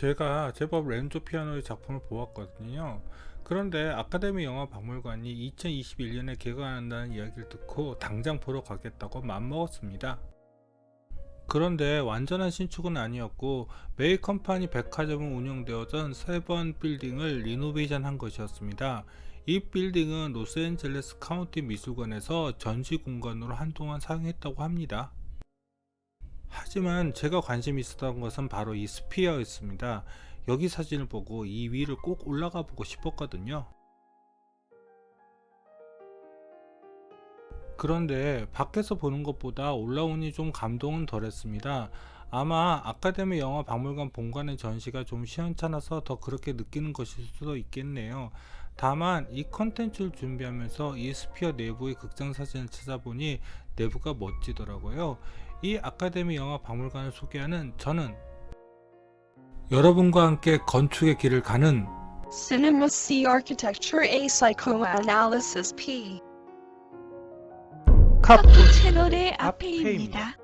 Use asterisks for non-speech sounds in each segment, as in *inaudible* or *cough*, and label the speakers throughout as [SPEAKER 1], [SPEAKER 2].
[SPEAKER 1] 제가 제법 렌조 피아노의 작품을 보았거든요. 그런데 아카데미 영화 박물관이 2021년에 개관한다는 이야기를 듣고 당장 보러 가겠다고 맘먹었습니다. 그런데 완전한 신축은 아니었고 메이 컴퍼니 백화점을 운영되었던 세번 빌딩을 리노베이션 한 것이었습니다. 이 빌딩은 로스앤젤레스 카운티 미술관에서 전시 공간으로 한동안 사용했다고 합니다. 하지만 제가 관심 있었던 것은 바로 이 스피어였습니다. 여기 사진을 보고 이 위를 꼭 올라가 보고 싶었거든요. 그런데 밖에서 보는 것보다 올라오니 좀 감동은 덜했습니다. 아마 아카데미 영화 박물관 본관의 전시가 좀 시원찮아서 더 그렇게 느끼는 것일 수도 있겠네요. 다만 이 컨텐츠를 준비하면서 이 스피어 내부의 극장 사진을 찾아보니 내부가 멋지더라고요. 이 아카데미 영화 박물관을 소개하는 저는 여러분과 함께 건축의 길을 가는
[SPEAKER 2] Cinema C Architecture A Psychoanalysis P
[SPEAKER 1] 카푸
[SPEAKER 2] 채널의
[SPEAKER 1] 앞에입니다.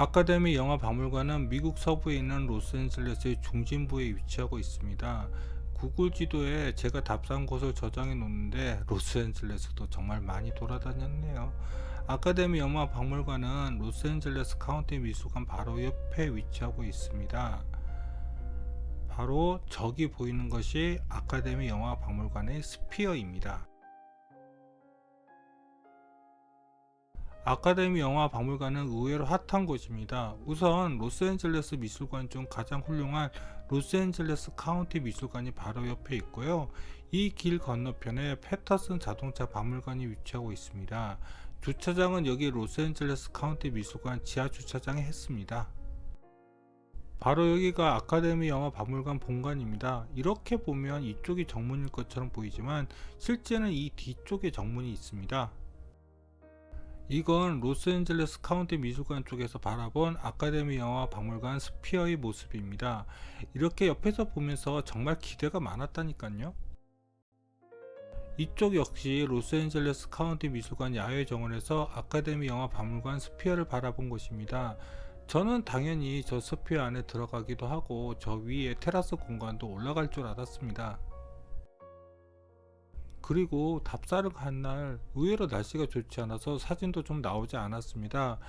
[SPEAKER 1] 아카데미 영화 박물관은 미국 서부에 있는 로스앤젤레스의 중심부에 위치하고 있습니다. 구글 지도에 제가 답사한 곳을 저장해 놓는데 로스앤젤레스도 정말 많이 돌아다녔네요. 아카데미 영화 박물관은 로스앤젤레스 카운티 미술관 바로 옆에 위치하고 있습니다. 바로 저기 보이는 것이 아카데미 영화 박물관의 스피어입니다. 아카데미 영화 박물관은 의외로 핫한 곳입니다. 우선 로스앤젤레스 미술관 중 가장 훌륭한 로스앤젤레스 카운티 미술관이 바로 옆에 있고요. 이 길 건너편에 패터슨 자동차 박물관이 위치하고 있습니다. 주차장은 여기 로스앤젤레스 카운티 미술관 지하 주차장에 했습니다. 바로 여기가 아카데미 영화 박물관 본관입니다. 이렇게 보면 이쪽이 정문일 것처럼 보이지만 실제는 이 뒤쪽에 정문이 있습니다. 이건 로스앤젤레스 카운티 미술관 쪽에서 바라본 아카데미 영화 박물관 스피어의 모습입니다. 이렇게 옆에서 보면서 정말 기대가 많았다니까요. 이쪽 역시 로스앤젤레스 카운티 미술관 야외 정원에서 아카데미 영화 박물관 스피어를 바라본 곳입니다. 저는 당연히 저 스피어 안에 들어가기도 하고 저 위에 테라스 공간도 올라갈 줄 알았습니다. 그리고 답사를 간 날 의외로 날씨가 좋지 않아서 사진도 좀 나오지 않았습니다.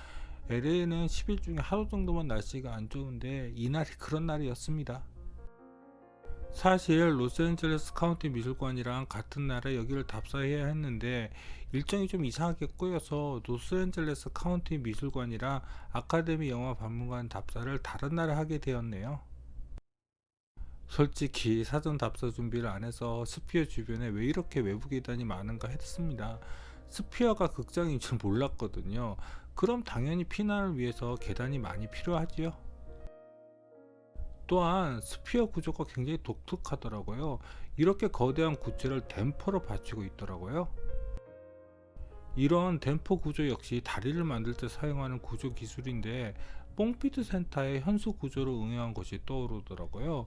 [SPEAKER 1] LA는 10일 중에 하루 정도만 날씨가 안 좋은데 이날이 그런 날이었습니다. 사실 로스앤젤레스 카운티 미술관이랑 같은 날에 여기를 답사해야 했는데 일정이 좀 이상하게 꼬여서 로스앤젤레스 카운티 미술관이랑 아카데미 영화 박물관 답사를 다른 날에 하게 되었네요. 솔직히 사전 답사 준비를 안 해서 스피어 주변에 왜 이렇게 외부 계단이 많은가 했습니다. 스피어가 극장인 줄 몰랐거든요. 그럼 당연히 피난을 위해서 계단이 많이 필요하지요. 또한 스피어 구조가 굉장히 독특하더라고요. 이렇게 거대한 구체를 댐퍼로 받치고 있더라고요. 이런 댐퍼 구조 역시 다리를 만들 때 사용하는 구조 기술인데 뽕피드 센터의 현수 구조를 응용한 것이 떠오르더라고요.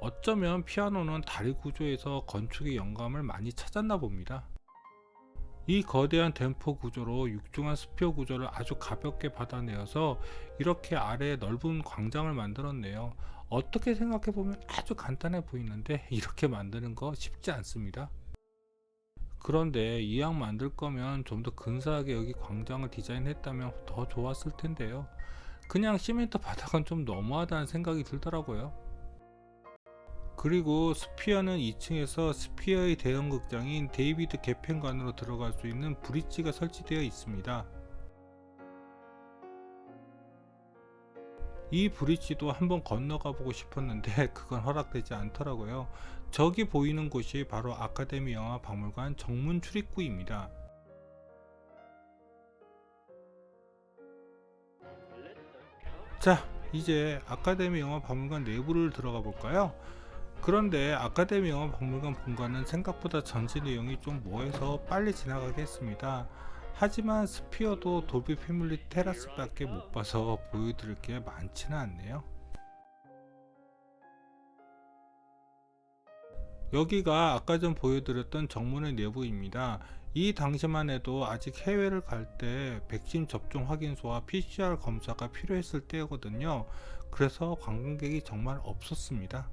[SPEAKER 1] 어쩌면 피아노는 다리 구조에서 건축의 영감을 많이 찾았나 봅니다. 이 거대한 댐퍼 구조로 육중한 스피어 구조를 아주 가볍게 받아내어서 이렇게 아래에 넓은 광장을 만들었네요. 어떻게 생각해 보면 아주 간단해 보이는데 *laughs* 이렇게 만드는 거 쉽지 않습니다. 그런데 이왕 만들 거면 좀 더 근사하게 여기 광장을 디자인했다면 더 좋았을 텐데요. 그냥 시멘트 바닥은 좀 너무하다는 생각이 들더라고요. 그리고 스피어는 2층에서 스피어의 대형 극장인 데이비드 개편관으로 들어갈 수 있는 브릿지가 설치되어 있습니다. 이 브릿지도 한번 건너가 보고 싶었는데 *laughs* 그건 허락되지 않더라고요. 저기 보이는 곳이 바로 아카데미 영화 박물관 정문 출입구입니다. 자, 이제 아카데미 영화 박물관 내부를 들어가 볼까요? 그런데 아카데미 영화 박물관 본관은 생각보다 전시 내용이 좀 모해서 빨리 지나가겠습니다. 하지만 스피어도 돌비 패밀리 테라스밖에 못 봐서 보여드릴 게 많지는 않네요. 여기가 아까 전 보여드렸던 정문의 내부입니다. 이 당시만 해도 아직 해외를 갈 때 백신 접종 확인서와 PCR 검사가 필요했을 때거든요. 그래서 관광객이 정말 없었습니다.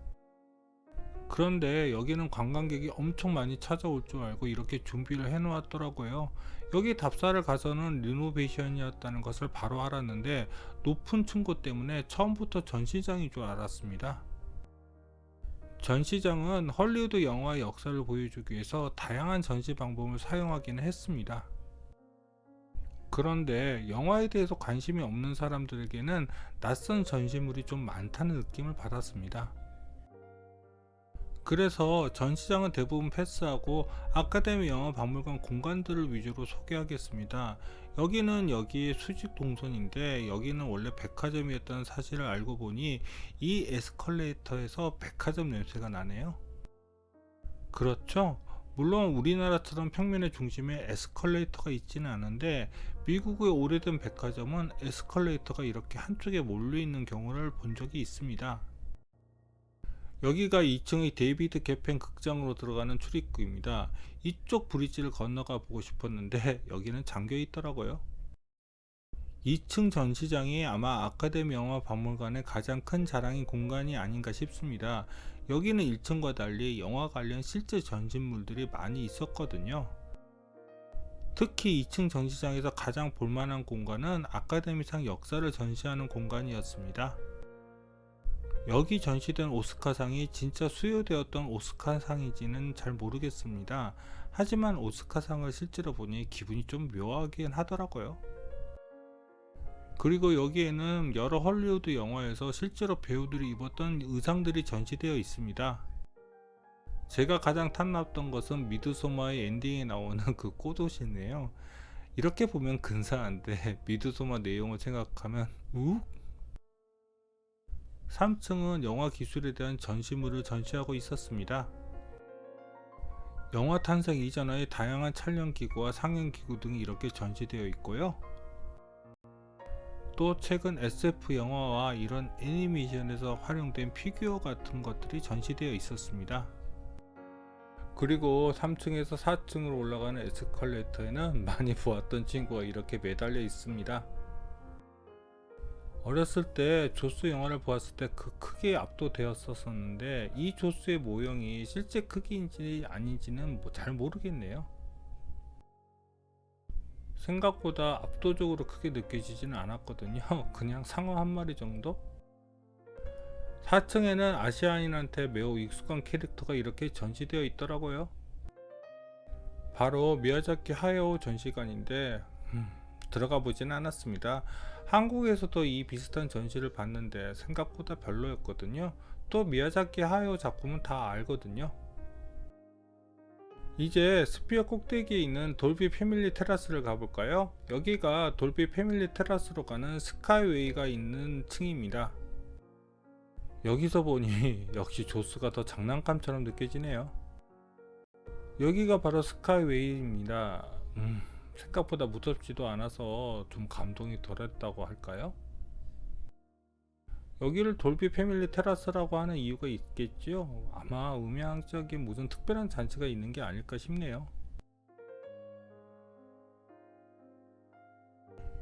[SPEAKER 1] 그런데 여기는 관광객이 엄청 많이 찾아올 줄 알고 이렇게 준비를 해 놓았더라고요. 여기 답사를 가서는 리노베이션이었다는 것을 바로 알았는데 높은 층고 때문에 처음부터 전시장인 줄 알았습니다. 전시장은 헐리우드 영화의 역사를 보여주기 위해서 다양한 전시 방법을 사용하기는 했습니다. 그런데 영화에 대해서 관심이 없는 사람들에게는 낯선 전시물이 좀 많다는 느낌을 받았습니다. 그래서 전시장은 대부분 패스하고 아카데미 영화 박물관 공간들을 위주로 소개하겠습니다. 여기는 여기의 수직 동선인데 여기는 원래 백화점이었다는 사실을 알고 보니 이 에스컬레이터에서 백화점 냄새가 나네요. 그렇죠. 물론 우리나라처럼 평면의 중심에 에스컬레이터가 있지는 않은데 미국의 오래된 백화점은 에스컬레이터가 이렇게 한쪽에 몰려 있는 경우를 본 적이 있습니다. 여기가 2층의 데이비드 개펜 극장으로 들어가는 출입구입니다. 이쪽 브릿지를 건너가 보고 싶었는데 *laughs* 여기는 잠겨 있더라고요. 2층 전시장이 아마 아카데미 영화 박물관의 가장 큰 자랑인 공간이 아닌가 싶습니다. 여기는 1층과 달리 영화 관련 실제 전시물들이 많이 있었거든요. 특히 2층 전시장에서 가장 볼만한 공간은 아카데미상 역사를 전시하는 공간이었습니다. 여기 전시된 오스카상이 진짜 수여되었던 오스카상인지는 잘 모르겠습니다. 하지만 오스카상을 실제로 보니 기분이 좀 묘하긴 하더라고요. 그리고 여기에는 여러 헐리우드 영화에서 실제로 배우들이 입었던 의상들이 전시되어 있습니다. 제가 가장 탐났던 것은 미드소마의 엔딩에 나오는 그 꽃옷이네요. 이렇게 보면 근사한데 미드소마 내용을 생각하면 욱 3층은 영화 기술에 대한 전시물을 전시하고 있었습니다. 영화 탄생 이전의 다양한 촬영 기구와 상영 기구 등이 이렇게 전시되어 있고요. 또 최근 SF 영화와 이런 애니메이션에서 활용된 피규어 같은 것들이 전시되어 있었습니다. 그리고 3층에서 4층으로 올라가는 에스컬레이터에는 *laughs* 많이 보았던 친구가 이렇게 매달려 있습니다. 어렸을 때 조스 영화를 보았을 때 그 크기에 압도되었었는데 이 조스의 모형이 실제 크기인지 아닌지는 뭐 잘 모르겠네요. 생각보다 압도적으로 크게 느껴지지는 않았거든요. *laughs* 그냥 상어 한 마리 정도? 4층에는 아시아인한테 매우 익숙한 캐릭터가 이렇게 전시되어 있더라고요. 바로 미야자키 하야오 전시관인데 음, 들어가 보진 않았습니다. 한국에서도 이 비슷한 전시를 봤는데 생각보다 별로였거든요. 또 미야자키 하야오 작품은 다 알거든요. 이제 스피어 꼭대기에 있는 돌비 패밀리 테라스를 가볼까요? 여기가 돌비 패밀리 테라스로 가는 스카이웨이가 있는 층입니다. 여기서 보니 *laughs* 역시 조스가 더 장난감처럼 느껴지네요. 여기가 바로 스카이웨이입니다. 음, 생각보다 무섭지도 않아서 좀 감동이 덜했다고 할까요? 여기를 돌비 패밀리 테라스라고 하는 이유가 있겠지요. 아마 음향적인 무슨 특별한 잔치가 있는 게 아닐까 싶네요.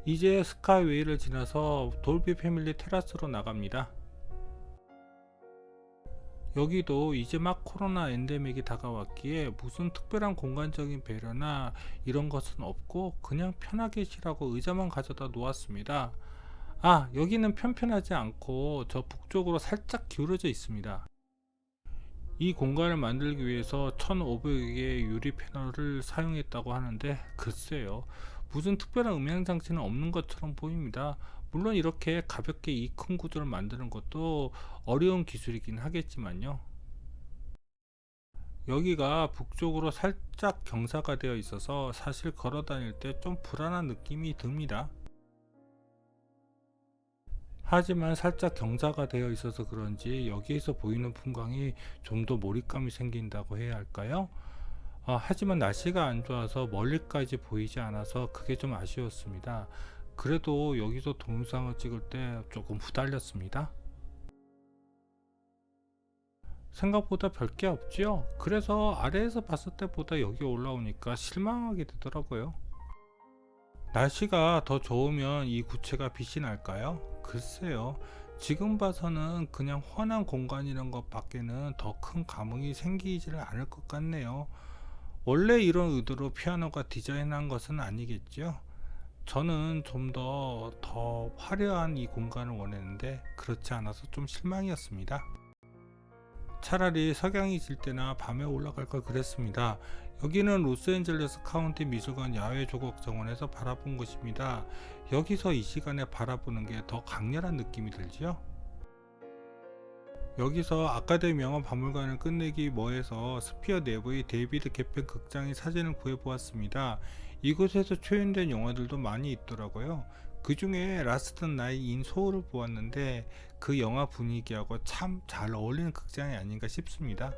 [SPEAKER 1] 이제 스카이웨이를 지나서 돌비 패밀리 테라스로 나갑니다. 여기도 이제 막 코로나 엔데믹이 다가왔기에 무슨 특별한 공간적인 배려나 이런 것은 없고 그냥 편하게 쉬라고 의자만 가져다 놓았습니다. 아, 여기는 편편하지 않고 저 북쪽으로 살짝 기울어져 있습니다. 이 공간을 만들기 위해서 1500개의 유리 패널을 사용했다고 하는데 글쎄요. 무슨 특별한 음향 장치는 없는 것처럼 보입니다. 물론 이렇게 가볍게 이 큰 구조를 만드는 것도 어려운 기술이긴 하겠지만요. 여기가 북쪽으로 살짝 경사가 되어 있어서 사실 걸어 다닐 때 좀 불안한 느낌이 듭니다. 하지만 살짝 경사가 되어 있어서 그런지 여기에서 보이는 풍광이 좀 더 몰입감이 생긴다고 해야 할까요? 아, 하지만 날씨가 안 좋아서 멀리까지 보이지 않아서 그게 좀 아쉬웠습니다. 그래도 여기서 동영상을 찍을 때 조금 후달렸습니다. 생각보다 별게 없지요. 그래서 아래에서 봤을 때보다 여기 올라오니까 실망하게 되더라고요. 날씨가 더 좋으면 이 구체가 빛이 날까요? 글쎄요. 지금 봐서는 그냥 훤한 공간이란 것 밖에는 더 큰 감흥이 생기지를 않을 것 같네요. 원래 이런 의도로 피아노가 디자인한 것은 아니겠죠? 저는 좀 더 더 화려한 이 공간을 원했는데 그렇지 않아서 좀 실망이었습니다. 차라리 석양이 질 때나 밤에 올라갈 걸 그랬습니다. 여기는 로스앤젤레스 카운티 미술관 야외 조각 정원에서 바라본 곳입니다. 여기서 이 시간에 바라보는 게 더 강렬한 느낌이 들지요? 여기서 아카데미 영화 박물관을 끝내기 뭐해서 스피어 내부의 데이비드 개펜 극장의 사진을 구해보았습니다. 이곳에서 초연된 영화들도 많이 있더라고요. 그 중에 라스트 나이 인 소울을 보았는데 그 영화 분위기하고 참 잘 어울리는 극장이 아닌가 싶습니다.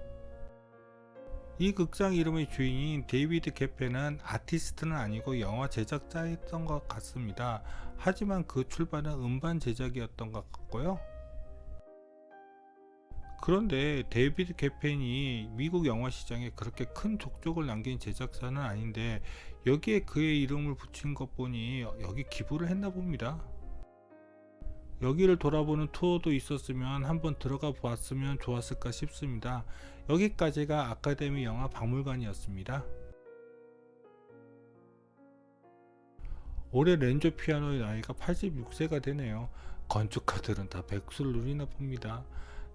[SPEAKER 1] 이 극장 이름의 주인인 데이비드 개펜은 아티스트는 아니고 영화 제작자였던 것 같습니다. 하지만 그 출발은 음반 제작이었던 것 같고요. 그런데 데이비드 개펜이 미국 영화 시장에 그렇게 큰 족적을 남긴 제작사는 아닌데 여기에 그의 이름을 붙인 것 보니 여기 기부를 했나 봅니다. 여기를 돌아보는 투어도 있었으면 한번 들어가 보았으면 좋았을까 싶습니다. 여기까지가 아카데미 영화 박물관이었습니다. 올해 렌조 피아노의 나이가 86세가 되네요. 건축가들은 다 백수를 누리나 봅니다.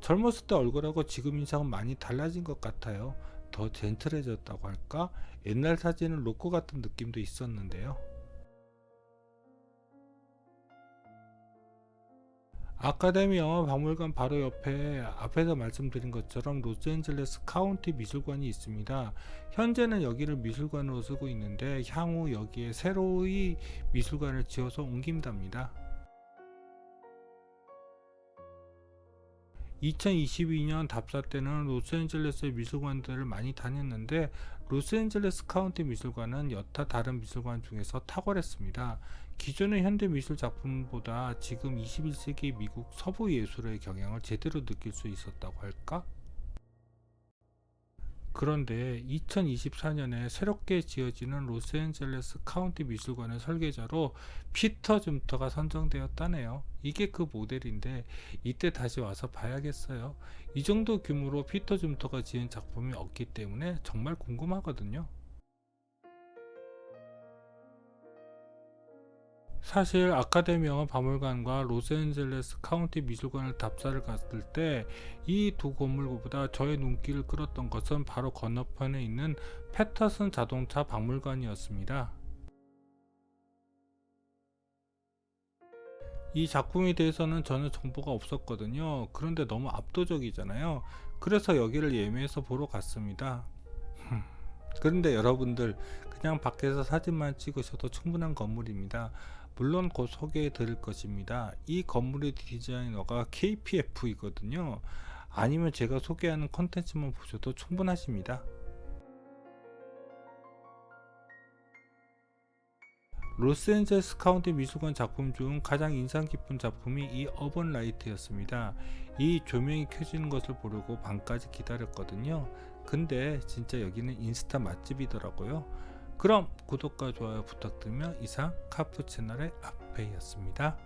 [SPEAKER 1] 젊었을 때 얼굴하고 지금 인상은 많이 달라진 것 같아요. 더 젠틀해졌다고 할까? 옛날 사진을 놓고 같은 느낌도 있었는데요. 아카데미 영화 박물관 바로 옆에 앞에서 말씀드린 것처럼 로스앤젤레스 카운티 미술관이 있습니다. 현재는 여기를 미술관으로 쓰고 있는데 향후 여기에 새로이 미술관을 지어서 옮긴답니다. 2022년 답사 때는 로스앤젤레스 미술관들을 많이 다녔는데 로스앤젤레스 카운티 미술관은 여타 다른 미술관 중에서 탁월했습니다. 기존의 현대 미술 작품보다 지금 21세기 미국 서부 예술의 경향을 제대로 느낄 수 있었다고 할까? 그런데 2024년에 새롭게 지어지는 로스앤젤레스 카운티 미술관의 설계자로 피터 줌터가 선정되었다네요. 이게 그 모델인데 이때 다시 와서 봐야겠어요. 이 정도 규모로 피터 줌터가 지은 작품이 없기 때문에 정말 궁금하거든요. 사실 아카데미 영화 박물관과 로스앤젤레스 카운티 미술관을 답사를 갔을 때 이 두 건물보다 저의 눈길을 끌었던 것은 바로 건너편에 있는 패터슨 자동차 박물관이었습니다. 이 작품에 대해서는 전혀 정보가 없었거든요. 그런데 너무 압도적이잖아요. 그래서 여기를 예매해서 보러 갔습니다. 그런데 여러분들 그냥 밖에서 사진만 찍으셔도 충분한 건물입니다. 물론 곧 소개해 드릴 것입니다. 이 건물의 디자이너가 KPF이거든요. 아니면 제가 소개하는 컨텐츠만 보셔도 충분하십니다. 로스앤젤스 카운티 미술관 작품 중 가장 인상 깊은 작품이 이 어번 라이트였습니다. 이 조명이 켜지는 것을 보려고 밤까지 기다렸거든요. 근데 진짜 여기는 인스타 맛집이더라고요. 그럼 구독과 좋아요 부탁드리며 이상 카프 채널의 앞에였습니다.